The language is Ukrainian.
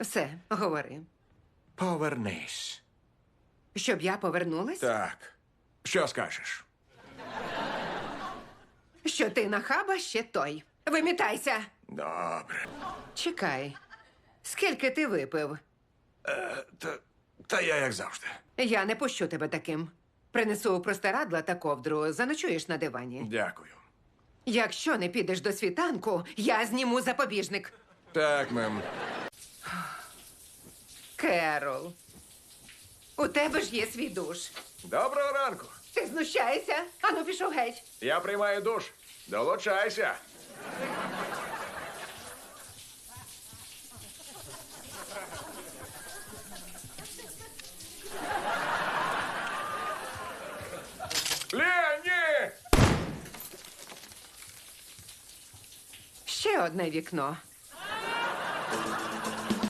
Все, говори. Повернись. Щоб я повернулась? Так. Що скажеш? Що ти нахаба ще той. Вимітайся! Добре. Чекай. Скільки ти випив? Та, та я як завжди. Я не пущу тебе таким. Принесу простирадла та ковдру, заночуєш на дивані. Дякую. Якщо не підеш до світанку, я зніму запобіжник. Так, мем. Керол. У тебе ж є свій душ. Доброго ранку. Ти знущаєшся? Ану, пішов геть. Я приймаю душ. Долучайся. Лені! Ще одне вікно.